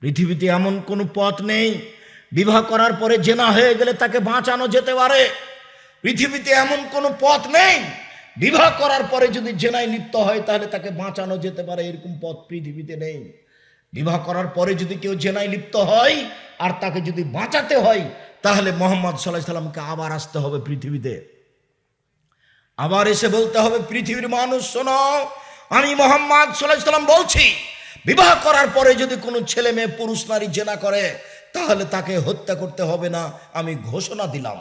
পৃথিবীতে এমন কোনো পথ নেই। বিবাহ করার পরে জেনা হয়ে গেলে তাকে বাঁচানো যেতে পারে। পৃথিবীতে এমন কোনো পথ নেই। বিবাহ করার পরে যদি জেনায় লিপ্ত হয়, তাহলে তাকে বাঁচানো যেতে পারে। এরকম পথ পৃথিবীতে নেই। বিবাহ করার পরে যদি কেউ জেনায় লিপ্ত হয় আর তাকে যদি বাঁচাতে হয়, তাহলে মোহাম্মদ সাল্লাহ সাল্লামকে আবার আসতে হবে পৃথিবীতে। আবার এসে বলতে হবে, পৃথিবীর মানুষ, শোনো, আমি মোহাম্মদ সাল্লাহ সাল্লাম বলছি বিবাহ করার পরে যদি কোনো ছেলে মেয়ে, পুরুষ নারী জেনা করে, তাহলে তাকে হত্যা করতে হবে না, আমি ঘোষণা দিলাম।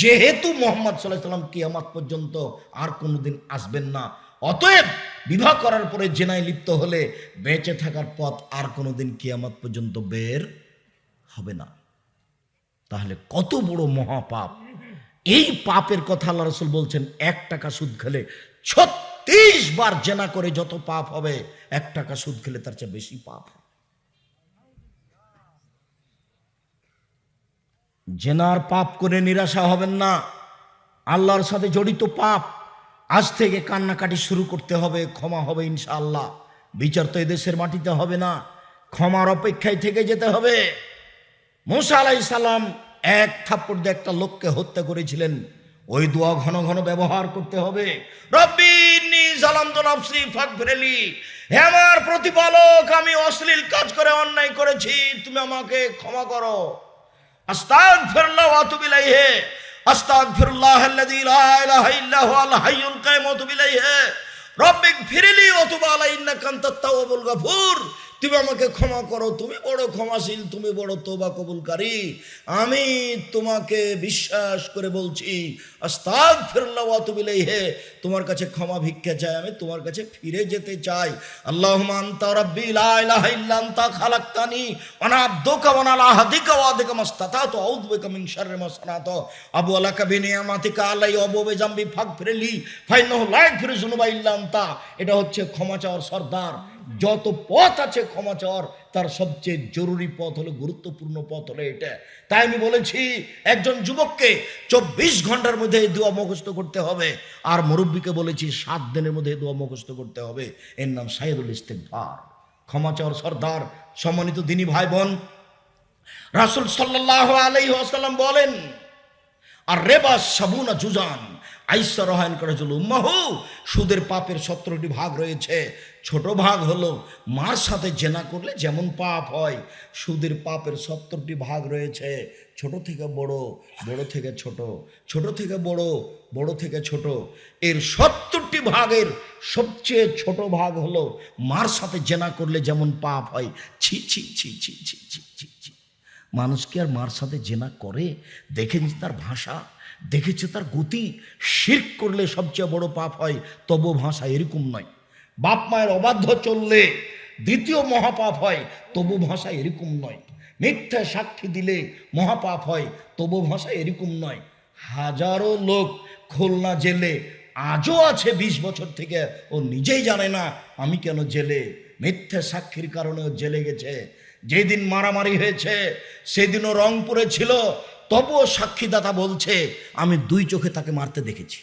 যেহেতু মোহাম্মদ সাল্লাহ সাল্লাম কিয়ামাত পর্যন্ত আর কোনোদিন আসবেন না, অতএব বিবাহ করার পরে জেনায় লিপ্ত হলে বেঁচে থাকার পথ আর কোনোদিন কিয়ামাত পর্যন্ত বের হবে না। তাহলে কত বড় মহাপাপ। এই পাপের কথা আল্লাহ রসুল বলছেন, এক টাকা সুদ খেলে ছত্রিশ বার জেনা করে যত পাপ হবে, এক টাকা সুদ খেলে তার চেয়ে বেশি পাপ জেনার পাপ করে নিরাশা হবেন না। আল্লাহর সাথে জড়িত পাপ আজ থেকে কান্নাকাটি শুরু করতে হবে, ক্ষমা হবে ইনশাআল্লাহ। বিচার তো এদেশের মাটিতে হবে না, ক্ষমার অপেক্ষায় থেকে যেতে হবে। মুসা আলাই সালাম এক থাপ্পড় দিয়ে একটা লোককে হত্যা করেছিলেন। ওই দোয়া ঘন ঘন ব্যবহার করতে হবে। রব্বিনি সালাম তো নফসি ফাক ফিরেলি হে আমার প্রতিপালক, আমি অশ্লীল কাজ করে অন্যায় করেছি, তুমি আমাকে ক্ষমা করো। আস্তাগফিরুল্লাহ ওয়া আতুবু ইলাইহি। আস্তাগফিরুল্লাহ আল্লাযী লা ইলাহা ইল্লা হুয়াল হাইয়ুল আতুবু ইলাইহি। রব্বিক ফিরলি ওয়া তুব আলাই ইন্নাকা আনতাত তাওয়াবুল গাফুর। তুমি আমাকে ক্ষমা করো, তুমি বড় ক্ষমাশীল, তুমি বড় তোবা কবুলকারী। আমি তোমাকে বিশ্বাস করে বলছি আস্তাগ ফিরল্লাহ তুবিলেই হে তোমার কাছে ক্ষমা ভিক্ষা চাই, আমি তোমার কাছে ফিরে যেতে চাই। আল্লাহ আন্তা রাব্বি, লা ইলাহা ইল্লা আনতা খালাকতানি, ওয়া আবদুকা ওয়া আলা আহদিকা ওয়া আদিকা মাস্তাতাতু, আউযু বিকা মিন শাররি মা সানাতু। আবু আলাকা বিনিয়ামাতিকা আলাই আবু বিজামবি ফাগফিরলি, ফাইন্নাহু লা ইয়াগফিরু যুনুবা ইল্লা আনতা। এটা হচ্ছে ক্ষমা চাওয়ার সর্দার। যত পথ আছে ক্ষমা চাওয়ার, তার সবচেয়ে জরুরি পথ হলো, গুরুত্বপূর্ণ পথ হলো এটা। তাই আমি বলেছি, একজন যুবককে চব্বিশ ঘণ্টার মধ্যে দোয়া মুখস্থ করতে হবে। আর মুরব্বীকে বলেছি, সাত দিনের মধ্যে দোয়া মুখস্থ করতে হবে। এর নাম সাইদুল ইস্তেকভার ক্ষমা চাওয়ার সর্দার, সম্মানিত দিনী ভাই বোন, রাসুল সাল্লাহ আলাই আসাল্লাম বলেন, আর রেবা সাবুনা জুজান। আইসা রহায়ন করা চলো উম্মাহু, সুদের পাপের সতেরোটি ভাগ রয়েছে। ছোট ভাগ হলো মার সাথে জেনা করলে যেমন পাপ হয়, সুদের পাপের সত্তরটি ভাগ রয়েছে। ছোট থেকে বড় বড় থেকে ছোট ছোট থেকে বড় বড় থেকে ছোট। এর সত্তরটি ভাগের সবচেয়ে ছোট ভাগ হলো মার সাথে জেনা করলে যেমন পাপ হয়। ছি ছি ছি ছি ছি ছি ছি ছি। মানুষ কি আর মার সাথে জেনা করে? দেখেছি তার ভাষা। দেখেছে তার গতি? শির্ক করলে সবচেয়ে বড় পাপ হয়, তবু ভাষা এরকম নয়। বাপ মায়ের অবাধ্য চললে দ্বিতীয় মহাপাপ হয়, তবু ভাষা এরকম নয়। মিথ্যা সাক্ষী দিলে মহাপাপ হয়, তবু ভাষা এরকম নয়। হাজারো লোক খুলনা জেলে আজও আছে বিশ বছর থেকে, ও নিজেই জানে না আমি কেন জেলে। মিথ্যা সাক্ষীর কারণে ও জেলে গেছে। যেদিন মারামারি হয়েছে, সেদিনও রংপুরে ছিল তবুও সাক্ষীদাতা বলছে, আমি দুই চোখে তাকে মারতে দেখেছি।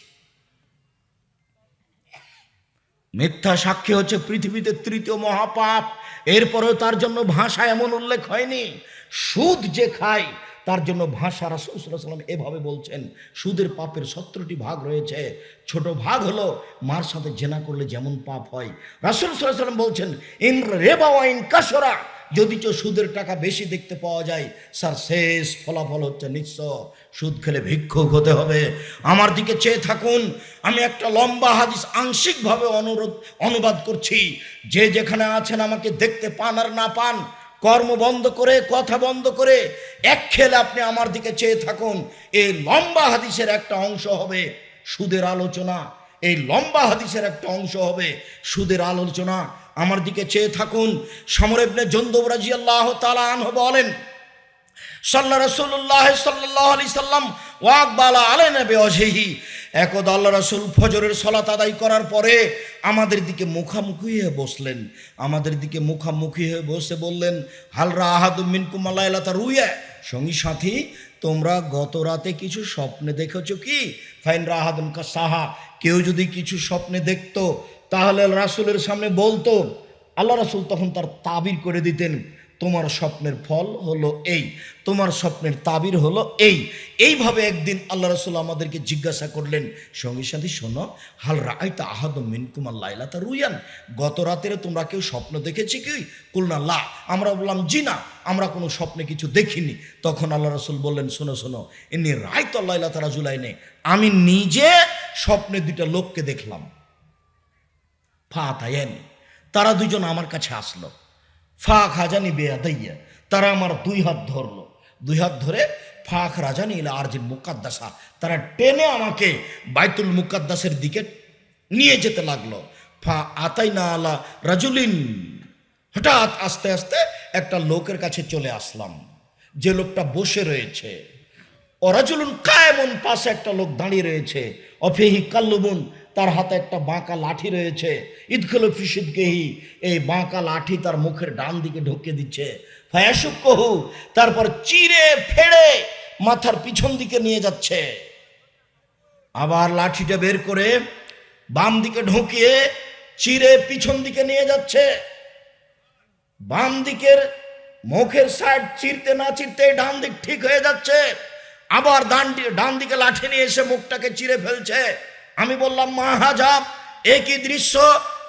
মিথ্যা সাক্ষী হচ্ছে পৃথিবীতে তৃতীয় মহাপাপ। এরপরেও তার জন্য ভাষা এমন উল্লেখ হয়নি। সুদ যে খায়, তার জন্য ভাষা রাসুলাম এভাবে বলছেন, সুদের পাপের সত্তরটি ভাগ রয়েছে। ছোট ভাগ হলো, মার সাথে জেনা করলে যেমন পাপ হয়। রাসুল সাল্লাম বলছেন, ইন রেবা ওয়াইন কাসরা যদি তো সুদের টাকা বেশি দেখতে পাওয়া যায়, স্যার, শেষ ফলাফল হচ্ছে নিঃস্ব। সুদ খেলে ভিক্ষুক হতে হবে। আমার দিকে চেয়ে থাকুন, আমি একটা লম্বা হাদিস আংশিকভাবে অনুরোধ, অনুবাদ করছি। যে যেখানে আছেন আমাকে দেখতে পান আর না পান, কর্ম বন্ধ করে, কথা বন্ধ করে, এক খেলে আপনি আমার দিকে চেয়ে থাকুন। এই লম্বা হাদিসের একটা অংশ হবে সুদের আলোচনা। এই লম্বা হাদিসের একটা অংশ হবে সুদের আলোচনা। আমার দিকে চেয়ে থাকুন। সমরেবনে জন্দবরাজি আল্লাহ তালা বলেন, সাল্লা রসুল্লাহ সাল্লাহ আলি সাল্লাম ওয়াকবালা আলে নেবে অজেহি একদ আল্লাহ রসুল ফজরের সলাত আদায় করার পরে আমাদের দিকে মুখামুখি হয়ে বসলেন। আমাদের দিকে মুখামুখি হয়ে বসে বললেন হালরা আহাদুমিন কুমাল্লা তার রুইয়া। সঙ্গী সাথী, তোমরা গত রাতে কিছু স্বপ্নে দেখেছ কি? ফাইন রাহাদুম সাহা কেউ যদি কিছু স্বপ্নে দেখতো তাহলে রাসুলের সামনে বলতো, আল্লাহ রাসুল তখন তার তাবির করে দিতেন, তোমার স্বপ্নের ফল হলো এই, তোমার স্বপ্নের তাবির হলো এই। এইভাবে একদিন আল্লাহ রসুল আমাদেরকে জিজ্ঞাসা করলেন, সঙ্গে সাথে, শোনো, হাল রায়তা আহাদ মিনকুমার লাইলাতা রুইয়ান? গত রাতের তোমরা কেউ স্বপ্ন দেখেছি কি? কুলনা, লা। আমরা বললাম, জি না, আমরা কোনো স্বপ্নে কিছু দেখিনি। তখন আল্লাহ রসুল বললেন, শোনো শোনো এমনি রায় তো রায়ত লাইলাতা রাজুলাইনে, আমি নিজে স্বপ্নে দুইটা লোককে দেখলাম। ফা তাইয়েন তারা দুজন আমার কাছে আসলো। ফা খাজানি বেয়া দাইয়া তারা আমার দুই হাত ধরলো। দুই হাত ধরে ফাখ রাজানি ইলা আরজিন মুকাদ্দাসা, তারা টেনে আমাকে বাইতুল মুকাদ্দাসের দিকে নিয়ে যেতে লাগল। ফা আতাই না আলা রাজুলিন। হঠাৎ আস্তে আস্তে একটা লোকের কাছে চলে আসলাম। যে লোকটা বসে রয়েছে। অরাজুলুন কায়মন পাশে একটা লোক দাঁড়িয়ে রয়েছে। অফেহি কাল্লুবুন তার হাতে একটা বাঁকা লাঠি রয়েছে। ঈদগুলো ফিসিদকেহি এই বাঁকা লাঠি তার মুখের ডান দিকে ঢুকিয়ে দিচ্ছে। ফায়াসুক কহু, তারপর চিরে ফেড়ে মাথার পিছন দিকে নিয়ে যাচ্ছে। আবার লাঠিটা বের করে বাম দিকে ঢুকিয়ে চিরে পিছন দিকে নিয়ে যাচ্ছে। বাম দিকের মুখের সাইড চিরতে না চিরতে ডান দিক ঠিক হয়ে যাচ্ছে। আবার ডান ডান দিকে লাঠি নিয়ে এসে মুখটাকে চিরে ফেলছে। আমি বললাম মাহাজাব একই দৃশ্য।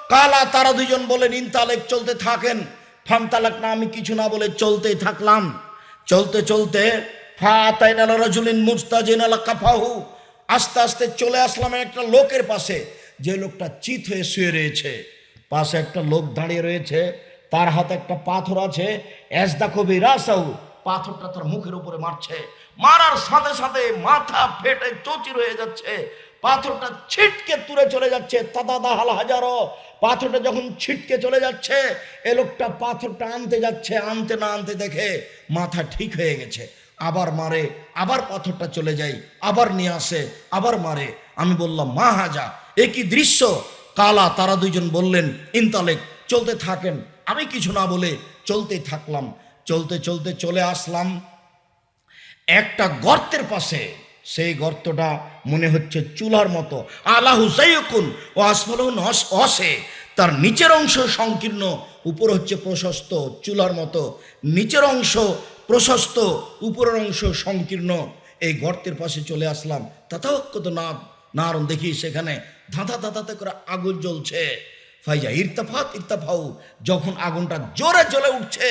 কালা তারা দুজন বলে ইনতালেক চলতে থাকেন। ফামতালাক না, আমি কিছু না বলে চলতেই থাকলাম। চলতে চলতে আস্তে আস্তে চলে আসলাম একটা লোকের পাশে। যে লোকটা চিত হয়ে শুয়ে রয়েছে। পাশে একটা লোক দাঁড়িয়ে রয়েছে। তার হাতে একটা পাথর আছে। এসদা কবি রাসাউ, পাথরটা তার মুখের উপরে মারছে। মারার সাথে সাথে মাথা ফেটে চচির রয়ে যাচ্ছে। পাথরটা ছিটকে তুলে চলে যাচ্ছে। তাদা দাহাল হাজারো। পাথরটা যখন ছিটকে চলে যাচ্ছে, এ লোকটা পাথরটা আনতে যাচ্ছে, আনতে না আনতে দেখে মাথা ঠিক হয়ে গেছে। আবার মারে, আবার পাথরটা চলে যায়, আবার নিয়ে আসে, আবার মারে। আমি বললাম, মা হাজা একই দৃশ্য? কালা, তারা দুইজন বললেন, ইনতালেক, চলতে থাকেন। আমি কিছু না বলে চলতে থাকলাম। চলতে চলতে চলে আসলাম একটা গর্তের পাশে। সেই গর্তটা মনে হচ্ছে চুলার মতো। আল্লাহ হুসাইকুন ও আসমালুন অসে তার নিচের অংশ সংকীর্ণ, উপর হচ্ছে প্রশস্ত, চুলার মতো। নিচের অংশ প্রশস্ত, উপরের অংশ সংকীর্ণ। এই গর্তের পাশে চলে আসলাম। তাতাও কত না নারণ দেখি সেখানে ধাঁধা ধাঁধাতে করে আগুন জ্বলছে। ফাইজা ইরতাফাত ইরতাফাউ, যখন আগুনটা জোরে জ্বলে উঠছে,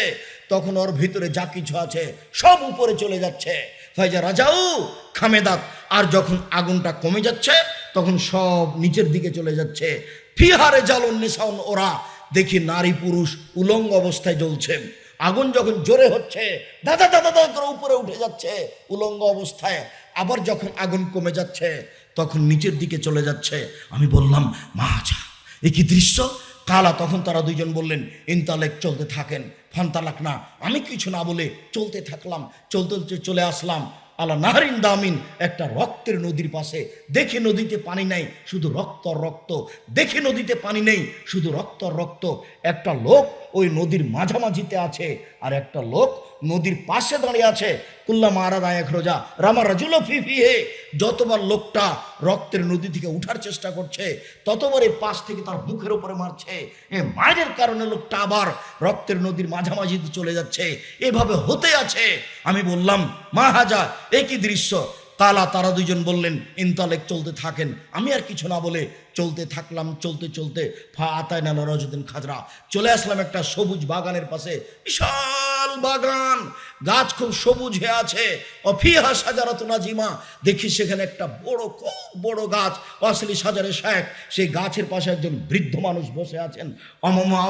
তখন ওর ভিতরে যা কিছু আছে সব উপরে চলে যাচ্ছে। ফাইজা রাজাও খামেদাত। আর যখন আগুনটা কমে যাচ্ছে, তখন সব নিচের দিকে চলে যাচ্ছে। ফিহারে জালন নিশাউন ওরা দেখি নারী পুরুষ উলঙ্গ অবস্থায় জ্বলছে। আগুন যখন জোরে হচ্ছে, দাদা দাদা দাদা করে উপরে উঠে যাচ্ছে উলঙ্গ অবস্থায়। আবার যখন আগুন কমে যাচ্ছে, তখন নিচের দিকে চলে যাচ্ছে। আমি বললাম, মা যা এ কি দৃশ্য? কালা তখন তারা দুইজন বললেন, ইনতালেক চলতে থাকেন। ফান্তালাক না। আমি কিছু না বলে চলতে থাকলাম, চলতে চলতে চলে আসলাম। আলা নাহারিন দামিন একটা রক্তের নদীর পাশে। দেখে নদীতে পানি নাই, শুধু রক্ত রক্ত। দেখে নদীতে পানি নেই, শুধু রক্ত রক্ত। একটা লোক ওই নদীর মাঝামাঝিতে আছে, আর একটা লোক নদীর পাশে দাঁড়িয়ে আছে। কুল্লা মারা নায়ক রোজা। রামা রাজুল ফিফিহে যতবার লোকটা রক্তের নদী থেকে উঠার চেষ্টা করছে ততবার এই পাশ থেকে তার মুখের উপরে মারছে। এ মায়ের কারণে লোকটা আবার রক্তের নদীর মাঝামাঝিতে চলে যাচ্ছে। এভাবে হতে আছে। আমি বললাম মা হাজা একই দৃশ্য? কালা তারা দুইজন বললেন, ইনতালেক চলতে থাকেন। আমি আর কিছু না বলে চলতে থাকলাম, চলতে চলতে ফা আতায় নালা রজদিন খাজরা। চলে আসলাম একটা সবুজ বাগানের পাশে। বিশাল বাগান গাছ খুব সবুজ হয়ে আছে। অফিহা সাজারাত নাজিমা। দেখি সেখানে একটা বড় খুব বড় গাছ অসলি সাজারে শেখ। সেই গাছের পাশে একজন বৃদ্ধ মানুষ বসে আছেন। অমম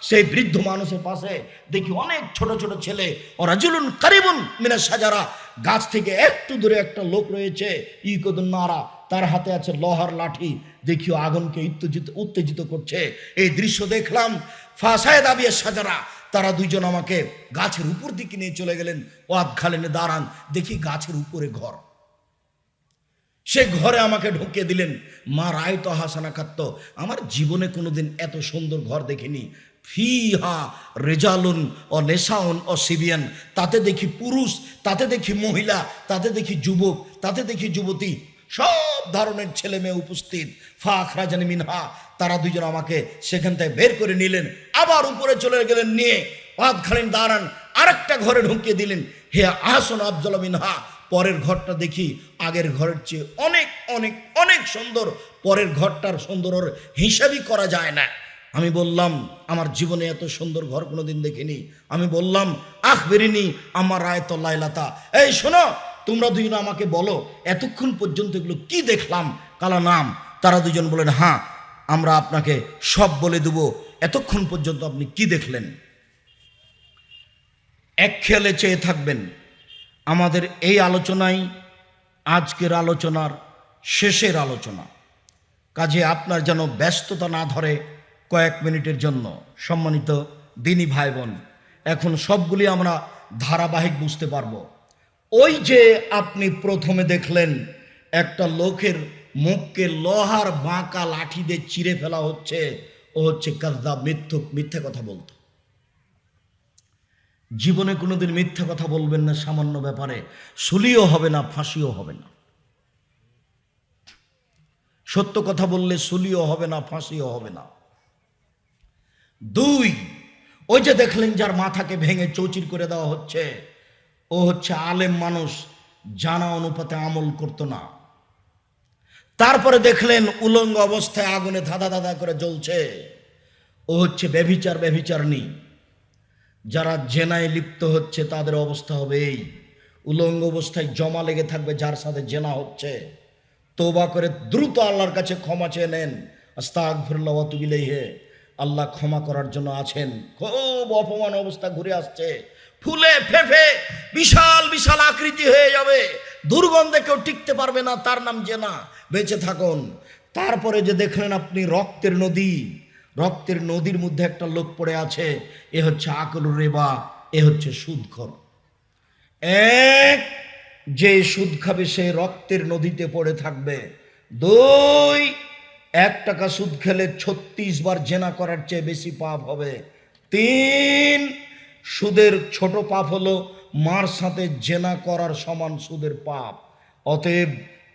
সেই বৃদ্ধ মানুষের পাশে দেখি অনেক ছোট ছোট ছেলে। ওরা জুলুন কারিবুন মিনা সাজারা। গাছ থেকে একটু দূরে একটা লোক রয়েছে, ইকদুন নারা। তার হাতে আছে লোহার লাঠি। দেখিও আগুনকে উত্তেজিত উত্তেজিত করছে। এই দৃশ্য দেখলাম। ফাঁসায় দাবিয়ে সাজারা। তারা দুইজন আমাকে গাছের উপর দিকে নিয়ে চলে গেলেন। ওয়াদ খালেনে দাঁড়ান, দেখি গাছের উপরে ঘর। সে ঘরে আমাকে ঢুকিয়ে দিলেন, মা রায় তো হাসানা খাত্ত আমার জীবনে কোনোদিন এত সুন্দর ঘর দেখিনি। ফিহা রেজালুন ও নেশাউন ও সিবিয়ান, তাতে দেখি পুরুষ, তাতে দেখি মহিলা, তাতে দেখি যুবক, তাতে দেখি যুবতী সব ধরনের ছেলে মেয়ে উপস্থিত। ফা খাজানি মিনহা, তারা দুজন আমাকে সেখান থেকে বের করে নিলেন, আবার উপরে চলে গেলেন, নিয়ে খালিন দাঁড়ান, আরেকটা ঘরে ঢুকিয়ে দিলেন। হে আহসন আফজল মিনহা, পরের ঘরটা দেখি আগের ঘরের চেয়ে অনেক অনেক অনেক সুন্দর। পরের ঘরটার সুন্দর হিসাবই করা যায় না। আমি বললাম, আমার জীবনে এত সুন্দর ঘর কোনোদিন দেখিনি। আমি বললাম আখ বেরিনি আমার রায় তো লাইলাতা। এই শোনো তোমরা দুজন আমাকে বলো, এতক্ষণ পর্যন্ত এগুলো কি দেখলাম? কালা নাম। তারা দুজন বলেন হ্যাঁ আমরা আপনাকে সব বলে দেব। এতক্ষণ পর্যন্ত আপনি কি দেখলেন? এক খেয়ালে চেয়ে থাকবেন, আমাদের এই আলোচনাই আজকের আলোচনার শেষের আলোচনা। কাজে আপনার যেন ব্যস্ততা না ধরে কয়েক মিনিটের জন্য। সম্মানিত দিনী ভাই বোন, এখন সবগুলি আমরা ধারাবাহিক বুঝতে পারব। ওই যে আপনি প্রথমে দেখলেন, একটা লোকের মুখকে লোহার বাঁকা লাঠি দিয়ে চিরে ফেলা হচ্ছে, ও হচ্ছে কাজদা মিথ্যুক মিথ্যে কথা বলতো। জীবনে কোনোদিন মিথ্যা কথা বলবেন না সামান্য ব্যাপারে সুলিও হবে না, ফাঁসিও হবে না। সত্য কথা বললে সুলিও হবে না, ফাঁসিও হবে না। দুই, ওই যে দেখলেন যার মাথাকে ভেঙে চৌচির করে দেওয়া হচ্ছে ও হচ্ছে আলেম মানুষ, জানা অনুপাতে আমল করতো না। তারপরে দেখলেন উলঙ্গ অবস্থায় আগুনে ধাঁধা ধাঁধা করে জ্বলছে। ও হচ্ছে ব্যভিচার ব্যভিচারণী। যারা জেনায় লিপ্ত হচ্ছে, তাদের অবস্থা হবে এই। উলঙ্গ অবস্থায় জমা লেগে থাকবে, যার সাথে জেনা হচ্ছে। তোবা করে দ্রুত আল্লাহর কাছে ক্ষমা চেয়ে নেন। আস্তাক হে আল্লাহ ক্ষমা করার জন্য আছেন। খুব অপমান অবস্থা ঘুরে আসছে। ফুলে ফেফে বিশাল বিশাল আকৃতি হয়ে যাবে। দুর্গন্ধে কেউ টিকতে পারবে না, তার নাম জেনা। বেঁচে থাকুন। তারপরে যে দেখলেন আপনি রক্তের নদী, রক্তের নদীর মধ্যে একটা লোক পড়ে আছে, এ হচ্ছে আকল রেবা, এ হচ্ছে সুদখর। এক, যে সুদ খাবে সে রক্তের নদীতে পড়ে থাকবে। দুই, এক টাকা সুদ খেলে ছত্রিশ বার জেনা করার চেয়ে বেশি পাপ হবে। তিন সুদের ছোট পাপ হলো মার সাথে জেনা করার সমান সুদের পাপ। অতএব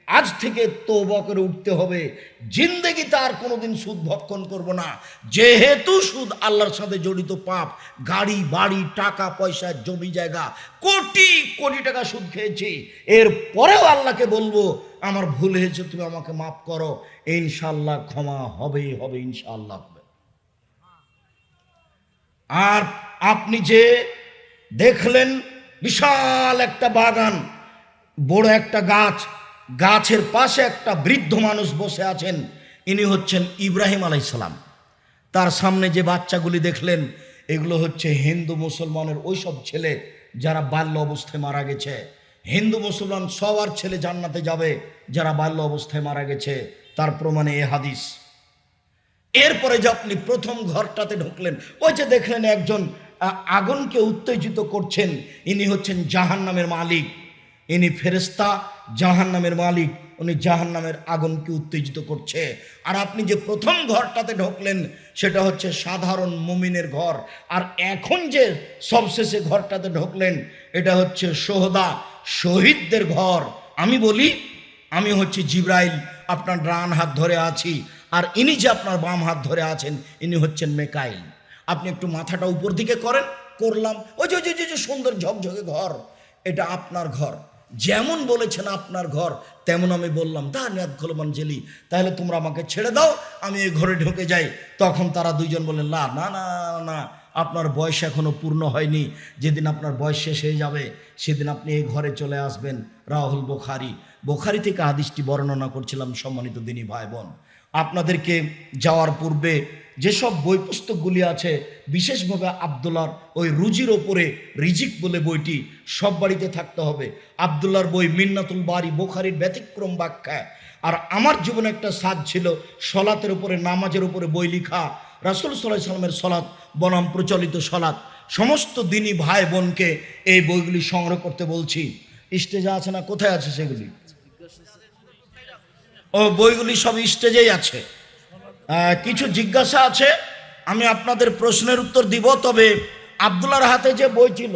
আজ থেকে তৌবা করে উঠতে হবে। জিন্দেগি তার কোনোদিন সুদ ভক্ষণ করব না। যেহেতু সুদ আল্লাহর সাথে জড়িত পাপ, গাড়ি, বাড়ি, টাকা, পয়সা, জমি, জায়গা, কোটি কোটি টাকা সুদ খেয়েছি। এর পরেও আল্লাহকে বলব, আমার ভুল হয়েছে, তুমি আমাকে মাফ করো। ইনশাল্লাহ ক্ষমা হবেই হবে ইনশাল্লাহ আর আপনি যে দেখলেন বিশাল একটা বাগান, বড় একটা গাছ, গাছের পাশে একটা বৃদ্ধ মানুষ বসে আছেন, ইনি হচ্ছেন ইব্রাহিম আলাইসালাম তার সামনে যে বাচ্চাগুলি দেখলেন, এগুলো হচ্ছে হিন্দু মুসলমানের ওইসব ছেলে যারা বাল্য অবস্থায় মারা গেছে। হিন্দু মুসলমান সবার ছেলে জান্নাতে যাবে যারা বাল্য অবস্থায় মারা গেছে। তার প্রমাণে এ হাদিস। এরপরে যে আপনি প্রথম ঘরটাতে ঢুকলেন, ওই যে দেখলেন একজন আগুনকে উত্তেজিত করছেন। ইনি হচ্ছেন জাহান নামের মালিক। ইনি ফেরেস্তা জাহান নামের মালিক। উনি জাহান নামের আগুনকে উত্তেজিত করছে। আর আপনি যে প্রথম ঘরটাতে ঢুকলেন, সেটা হচ্ছে সাধারণ মুমিনের ঘর। আর এখন যে সবশেষে ঘরটাতে ঢুকলেন, এটা হচ্ছে সোহদা, শহীদদের ঘর। আমি বলি, আমি হচ্ছে জিব্রাইল। আপনার ডান হাত ধরে আছি। আর ইনি যে আপনার বাম হাত ধরে আছেন, ইনি হচ্ছেন মেকাইল। আপনি একটু মাথাটা উপর দিকে করেন, করলাম। ওই যে যে- যে- সুন্দর ঝকঝকে ঘর, এটা আপনার ঘর। যেমন বলেছেন আপনার ঘর, তেমন আমি বললাম, তা নিয়াদ খোলমান জেলি তাহলে তোমরা আমাকে ছেড়ে দাও, আমি এই ঘরে ঢুকে যাই। তখন তারা দুইজন বললেন, না না না না, আপনার বয়স এখনও পূর্ণ হয়নি। যেদিন আপনার বয়স শেষ হয়ে যাবে, সেদিন আপনি এই ঘরে চলে আসবেন। রাহুল বোখারি। বোখারি থেকে হাদিসটি বর্ণনা করছিলাম সম্মানিত দিনী ভাই বোন। আপনাদেরকে যাওয়ার পূর্বে যেসব বই পুস্তকগুলি আছে, বিশেষভাবে আবদুল্লার ওই রুজির ওপরে রিজিক বলে বইটি সব বাড়িতে থাকতে হবে। আবদুল্লার বই মিন্নাতুল বাড়ি বোখারির ব্যতিক্রম ব্যাখ্যা আর আমার জীবনে একটা সাজ ছিল সলাতের উপরে, নামাজের উপরে বই লিখা, রাসুল সাল্লাহ সাল্লামের সলাৎ, বনাম প্রচলিত সলাৎ। সমস্ত দিনই ভাই বোনকে এই বইগুলি সংগ্রহ করতে বলছি। স্টেজে আছে না? কোথায় আছে সেগুলি? ও বইগুলি সব স্টেজেই আছে। কিছু জিজ্ঞাসা আছে, আমি আপনাদের প্রশ্নের উত্তর দিব, তবে আবদুল্লার হাতে যে বই ছিল,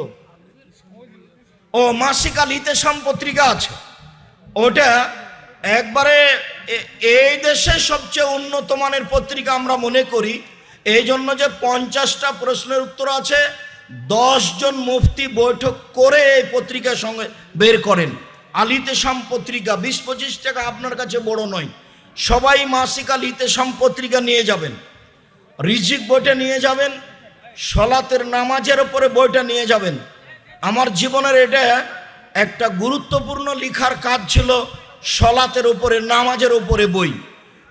ও মাসিক আল ইতেসাম পত্রিকা আছে। ওটা একবারে এই দেশে সবচেয়ে উন্নত মানের পত্রিকা আমরা মনে করি। এই জন্য যে পঞ্চাশটা প্রশ্নের উত্তর আছে জন মুফতি বৈঠক করে এই পত্রিকার সঙ্গে বের করেন। আলিতে পত্রিকা বিশ পঁচিশ টাকা আপনার কাছে বড় নয়। সবাই মাসিক আলিতে পত্রিকা নিয়ে যাবেন। রিজিক বইটা নিয়ে যাবেন, সলাতের নামাজের ওপরে বইটা নিয়ে যাবেন। আমার জীবনের এটা একটা গুরুত্বপূর্ণ লিখার কাজ ছিল সলাতের উপরে, নামাজের ওপরে বই।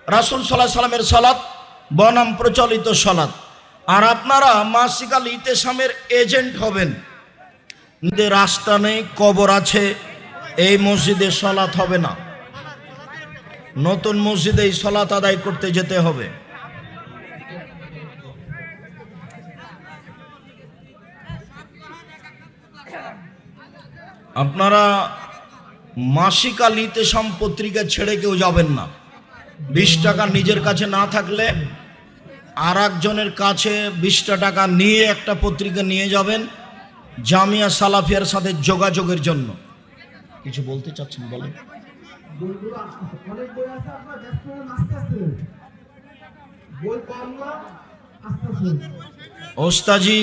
রাসুল সাল্লাহ সাল্লামের সলাৎ, বনাম প্রচলিত সলাৎ। আর আপনারা মাসিক আল ইতেসামের এজেন্ট হবেন। রাস্তা নেই, কবর আছে এই মসজিদে সলাৎ হবে না। নতুন মসজিদে এই সলাৎ আদায় করতে যেতে হবে। আপনারা মাসিক সম পত্রিকা ছেড়ে কেউ যাবেন না। বিশ টাকা নিজের কাছে না থাকলে আর একজনের কাছে বিশটা টাকা নিয়ে একটা পত্রিকা নিয়ে যাবেন জামিয়া সালাফিয়ার সাথে যোগাযোগের জন্য। কিছু বলতে চাচ্ছেন বলেন। ওস্তাজি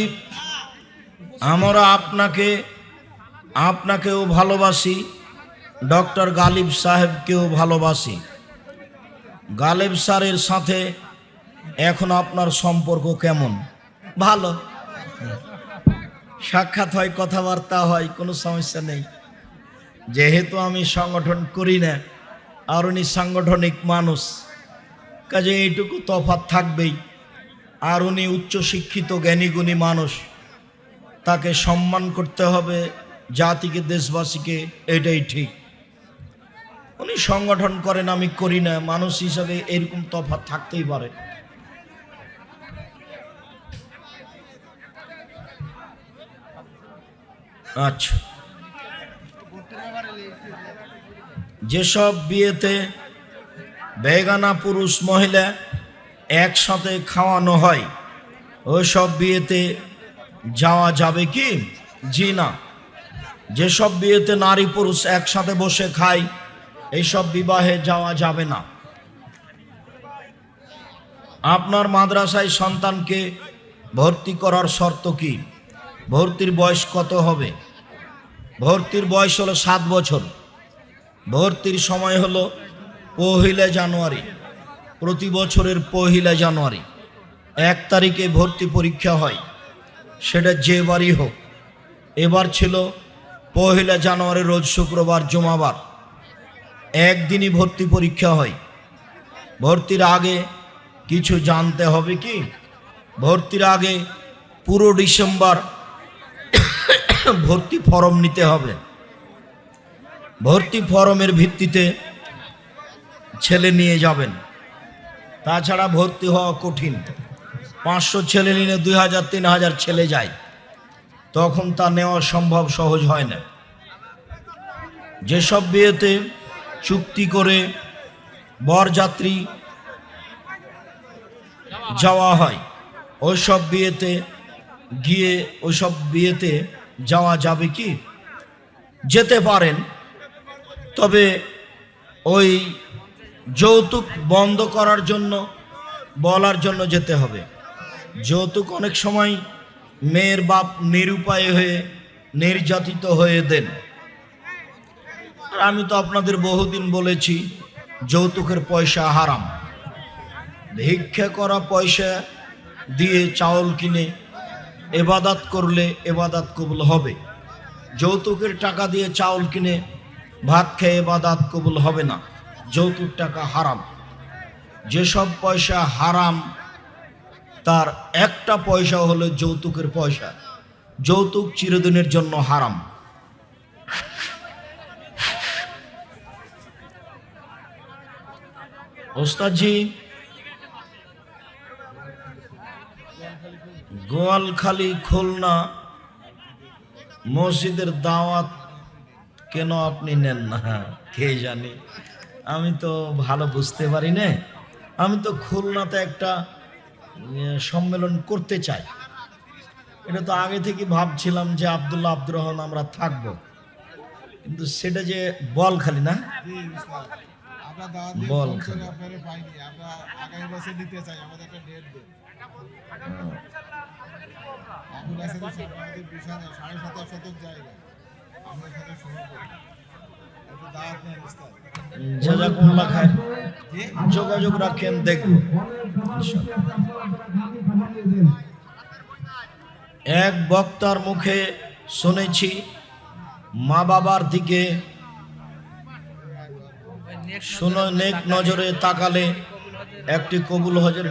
আমরা আপনাকে আপনাকেও ভালোবাসি ডক্টর গালিব সাহেবকেও ভালোবাসি। গালিব স্যারের সাথে এখন আপনার সম্পর্ক কেমন? ভালো। সাক্ষাৎ হয় কথাবার্তা হয় কোনো সমস্যা নেই। যেহেতু আমি সংগঠন করি না, আর উনি সাংগঠনিক মানুষ, কাজে এইটুকু তফাৎ থাকবেই। আর উনি উচ্চশিক্ষিত জ্ঞানীগুণী মানুষ, তাকে সম্মান করতে হবে, জাতিকে, দেশবাসীকে, এটাই ঠিক। উনি সংগঠন করেন, আমি করি না, মানুষ হিসাবে এরকম তফাৎ থাকতেই পারে। আচ্ছা। যেসব বিয়েতে বেগানা পুরুষ মহিলা একসাথে খাওয়ানো হয়, ওইসব বিয়েতে যাওয়া যাবে কি? জি না। যেসব বিয়েতে নারী পুরুষ একসাথে বসে খায় এইসব বিবাহে যাওয়া যাবে না। আপনার মাদ্রাসায় সন্তানকে ভর্তি করার শর্ত কি? ভর্তির বয়স কত হবে? ভর্তির বয়স হলো সাত বছর। ভর্তির সময় হলো পহিলা জানুয়ারি, প্রতি বছরের পহিলা জানুয়ারি। এক তারিখে ভর্তি পরীক্ষা হয়, সেটা যে বারই হোক। এবার ছিল পহিলা জানুয়ারি, রোজ শুক্রবার, জমাবার। একদিনই ভর্তি পরীক্ষা হয়। ভর্তির আগে কিছু জানতে হবে কি? ভর্তির আগে পুরো ডিসেম্বর ভর্তি ফরম নিতে হবে। ভর্তি ফরমের ভিত্তিতে ছেলে নিয়ে যাবেন। তাছাড়া ভর্তি হওয়া কঠিন। পাঁচশো ছেলে নিলে দুই হাজার, তিন হাজার ছেলে যায়। তখন তা নেওয়া সম্ভব সহজ হয় না। যেসব বিয়েতে চুক্তি করে বরযাত্রী যাওয়া হয়, ওইসব বিয়েতে গিয়ে, ওইসব বিয়েতে যাওয়া যাবে কি? যেতে পারেন। তবে ওই যৌতুক বন্ধ করার জন্য, বলার জন্য যেতে হবে। যৌতুক অনেক সময় মেয়ের বাপ নিরুপায় হয়ে, নির্যাতিত হয়ে দেন। আর আমি তো আপনাদের বহুদিন বলেছি, যৌতুকের পয়সা হারাম। ভিক্ষা করা পয়সা দিয়ে চাউল কিনে এবাদাত করলে এবাদাত কবুল হবে। যৌতুকের টাকা দিয়ে চাউল কিনে ভাত খেয়ে এবাদাত কবুল হবে না। যৌতুক টাকা হারাম। যেসব পয়সা হারাম, তার একটা পয়সা হলো যৌতুকের পয়সা। যৌতুক চিরদিনের জন্য হারাম। ওস্তাদজি, গোয়ালখালী, খুলনা, মসজিদের দাওয়াত কেন আপনি নেন না? কে জানি? আমি তো ভালো বুঝতে পারি না। আমি তো খুলনাতে একটা সম্মেলন করতে চাই। এটা তো আগে থেকে ভাবছিলাম যে আবদুল্লাহ আব্দুর রহমান আমরা থাকব। কিন্তু সেটা যে বল খালি না? বল খালি। সাড়ে শতক জায়গা। যোগাযোগ রাখেন দেখব এক বক্তার মুখে শুনেছি, মা বাবার দিকে শুনো, নেক নজরে তাকালে একটি কবুল হজের